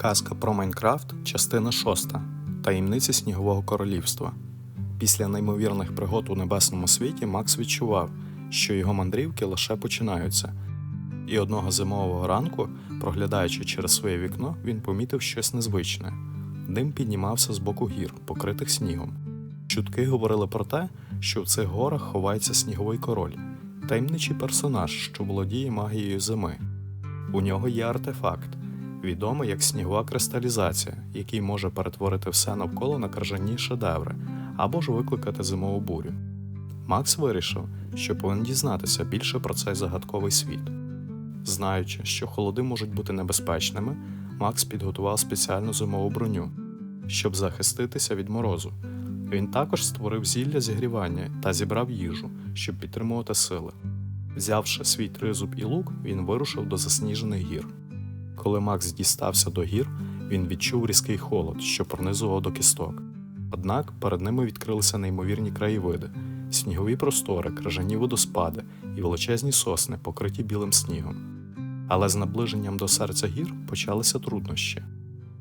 Казка про Майнкрафт, частина 6. Таємниці Снігового королівства. Після неймовірних пригод у небесному світі Макс відчував, що його мандрівки лише починаються. І одного зимового ранку, проглядаючи через своє вікно, він помітив щось незвичне. Дим піднімався з боку гір, покритих снігом. Чутки говорили про те, що в цих горах ховається сніговий король, таємничий персонаж, що володіє магією зими. У нього є артефакт, відомий як снігова кристалізація, який може перетворити все навколо на крижані шедеври або ж викликати зимову бурю. Макс вирішив, що повинен дізнатися більше про цей загадковий світ. Знаючи, що холоди можуть бути небезпечними, Макс підготував спеціальну зимову броню, щоб захиститися від морозу. Він також створив зілля зігрівання та зібрав їжу, щоб підтримувати сили. Взявши свій тризуб і лук, він вирушив до засніжених гір. Коли Макс дістався до гір, він відчув різкий холод, що пронизував до кісток. Однак перед ними відкрилися неймовірні краєвиди, снігові простори, крижані водоспади і величезні сосни, покриті білим снігом. Але з наближенням до серця гір почалися труднощі.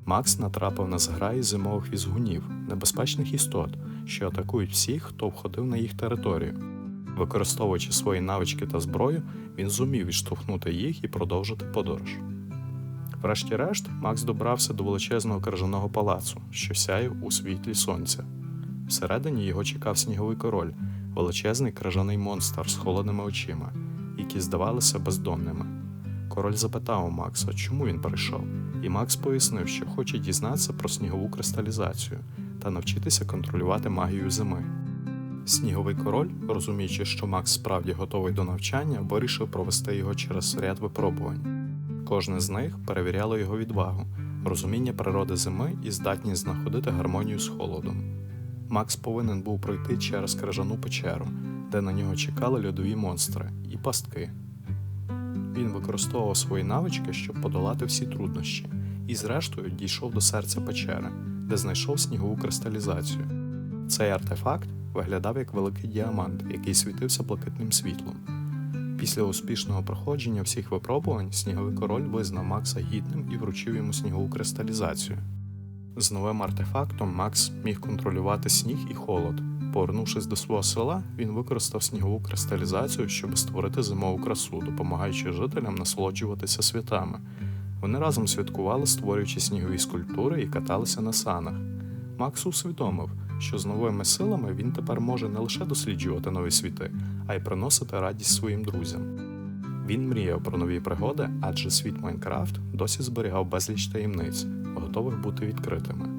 Макс натрапив на зграї зимових візгунів, небезпечних істот, що атакують всіх, хто входив на їх територію. Використовуючи свої навички та зброю, він зумів відштовхнути їх і продовжити подорож. Врешті-решт, Макс добрався до величезного крижаного палацу, що сяяв у світлі сонця. Всередині його чекав сніговий король, величезний крижаний монстр з холодними очима, які здавалися бездонними. Король запитав у Макса, чому він прийшов, і Макс пояснив, що хоче дізнатися про снігову кристалізацію та навчитися контролювати магію зими. Сніговий король, розуміючи, що Макс справді готовий до навчання, вирішив провести його через ряд випробувань. Кожне з них перевіряло його відвагу, розуміння природи зими і здатність знаходити гармонію з холодом. Макс повинен був пройти через крижану печеру, де на нього чекали льодові монстри і пастки. Він використовував свої навички, щоб подолати всі труднощі, і, зрештою, дійшов до серця печери, де знайшов снігову кристалізацію. Цей артефакт виглядав як великий діамант, який світився блакитним світлом. Після успішного проходження всіх випробувань сніговий король визнав Макса гідним і вручив йому снігову кристалізацію. З новим артефактом Макс міг контролювати сніг і холод. Повернувшись до свого села, він використав снігову кристалізацію, щоб створити зимову красу, допомагаючи жителям насолоджуватися святами. Вони разом святкували, створюючи снігові скульптури і каталися на санах. Макс усвідомив, що з новими силами він тепер може не лише досліджувати нові світи, а й приносити радість своїм друзям. Він мріяв про нові пригоди, адже світ Майнкрафт досі зберігав безліч таємниць, готових бути відкритими.